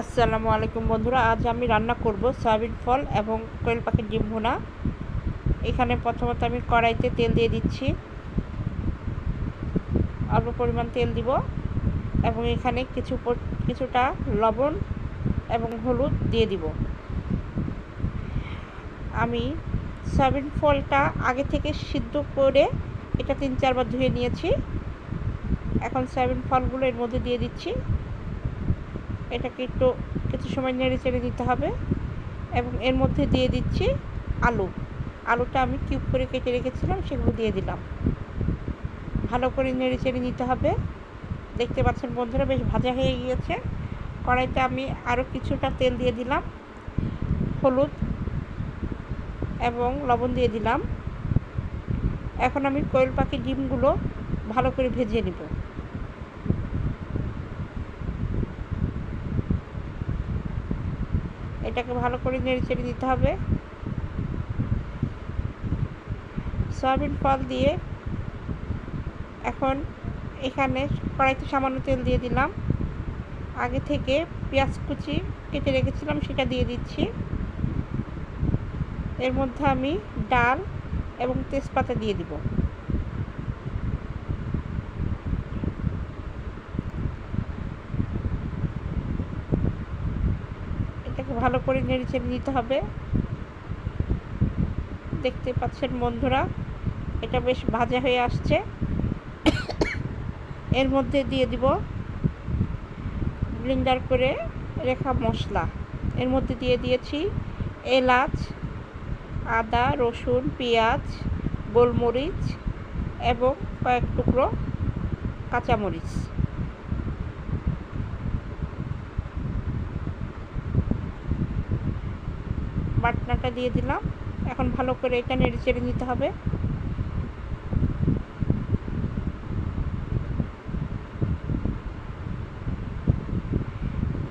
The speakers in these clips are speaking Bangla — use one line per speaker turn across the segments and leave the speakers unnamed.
আসসালামু আলাইকুম বন্ধুরা, আজ আমি রান্না করব সয়াবিন ফল এবং কোয়েল পাখির ডিম ভুনা। এখানে প্রথমত আমি কড়াইতে তেল দিয়ে দিচ্ছি। অল্প পরিমাণ তেল দিব এবং এখানে কিছু কিছুটা লবণ এবং হলুদ দিয়ে দিব। আমি সয়াবিন ফলটা আগে থেকে সিদ্ধ করে এটা তিন চারবার ধুয়ে নিয়েছি। এখন সয়াবিন ফলগুলো এর মধ্যে দিয়ে দিচ্ছি। এটাকে একটু কিছু সময় নেড়ে চেড়ে দিতে হবে এবং এর মধ্যে দিয়ে দিচ্ছি আলু। আলুটা আমি কিউব করে কেটে রেখেছিলাম, সেগুলো দিয়ে দিলাম। ভালো করে নেড়ে চেড়ে নিতে হবে। দেখতে পাচ্ছেন বন্ধুরা, বেশ ভাজা হয়ে গিয়েছে। কড়াইতে আমি আরও কিছুটা তেল দিয়ে দিলাম, হলুদ এবং লবণ দিয়ে দিলাম। এখন আমি কোয়েল পাখি ডিমগুলো ভালো করে ভেজে নেব। এটাকে ভালো করে নেড়ে চেড়ে দিতে হবে। সয়াবিন ফল দিয়ে এখন এখানে কড়াইতে সামান্য তেল দিয়ে দিলাম। আগে থেকে পেঁয়াজ কুচি কেটে রেখেছিলাম, সেটা দিয়ে দিচ্ছি। এর মধ্যে আমি ডাল এবং তেজপাতা দিয়ে দিব এটাকে ভালো করে নেড়ে চেড়ে নিতে হবে। দেখতে পাচ্ছেন বন্ধুরা, এটা বেশ ভাজা হয়ে আসছে। এর মধ্যে দিয়ে দিব ব্লিন্ডার করে রেখা মশলা। এর মধ্যে দিয়ে দিয়েছি এলাচ, আদা, রসুন, পেঁয়াজ, গোলমরিচ এবং কয়েক টুকরো কাঁচামরিচ। বাটনাটা দিয়ে দিলাম। এখন ভালো করে এটা নেড়ে চেড়ে নিতে হবে।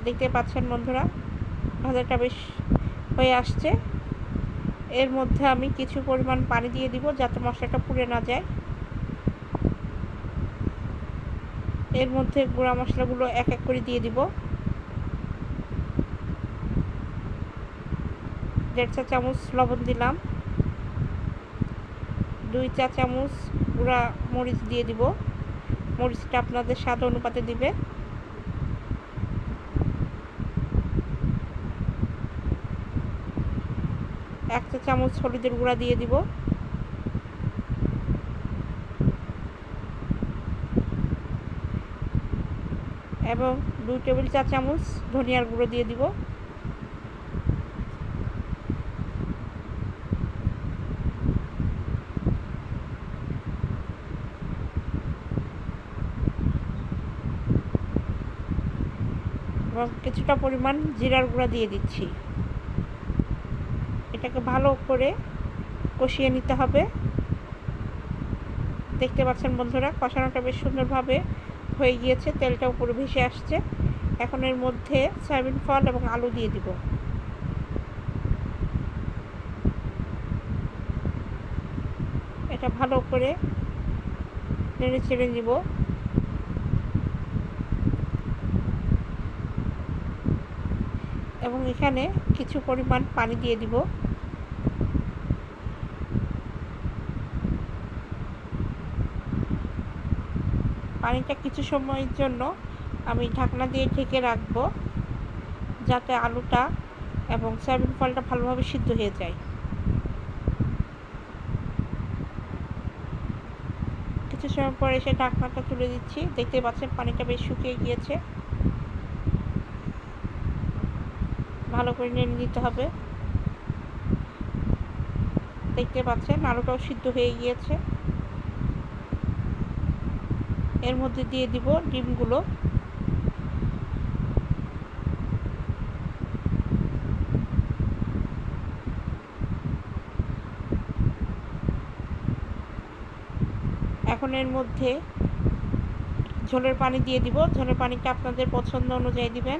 দেখতে পাচ্ছেন বন্ধুরা, ভাজাটা বেশ হয়ে আসছে। এর মধ্যে আমি কিছু পরিমাণ পানি দিয়ে দিব যাতে মশলাটা পুড়ে না যায়। এর মধ্যে গুঁড়া মশলাগুলো এক এক করে দিয়ে দিব। দেড় চা চামচ লবণ দিলাম। দুই চা চামচ গুঁড়া মরিচ দিয়ে দিব। মরিচটা আপনাদের স্বাদ অনুপাতে দিবে। এক চা চামচ হলুদের গুঁড়া দিয়ে দিব। এবং দুই টেবিল চা চামচ ধনিয়ার গুঁড়ো দিয়ে দিব। এবং কিছুটা পরিমাণ জিরার গুঁড়া দিয়ে দিচ্ছি। এটাকে ভালো করে কষিয়ে নিতে হবে। দেখতে পাচ্ছেন বন্ধুরা, কষানোটা বেশ সুন্দরভাবে হয়ে গিয়েছে, তেলটা উপরে ভেসে আসছে। এখন এর মধ্যে সয়াবিন ফল এবং আলু দিয়ে দিব। এটা ভালো করে নেড়ে চেড়ে নিব। এবং এখানে কিছু পরিমাণ পানি দিয়ে দিব। পানিটা কিছু সময়ের জন্য আমি ঢাকনা দিয়ে ঢেকে রাখব, যাতে আলুটা এবং সয়াবিন ফলটা ভালোভাবে সিদ্ধ হয়ে যায়। কিছু সময় পরে এসে ঢাকনাটা তুলে দিচ্ছি। দেখতে পাচ্ছেন পানিটা বেশ শুকিয়ে গিয়েছে। ভালো করে নেড়ে নিতে হবে। দেখতে পাচ্ছেন আলুটাও সিদ্ধ হয়ে গিয়েছে। এর মধ্যে দিয়ে দিব ডিমগুলো। এখন এর মধ্যে ঝোলের পানি দিয়ে দিব। ঝোলের পানিটা আপনাদের পছন্দ অনুযায়ী দিবেন।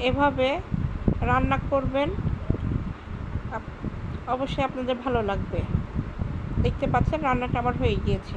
এভাবে রান্না করবেন অবশ্যই আপনাদের ভালো লাগবে। দেখতে পাচ্ছেন রান্নাটা আমার হয়ে গিয়েছে।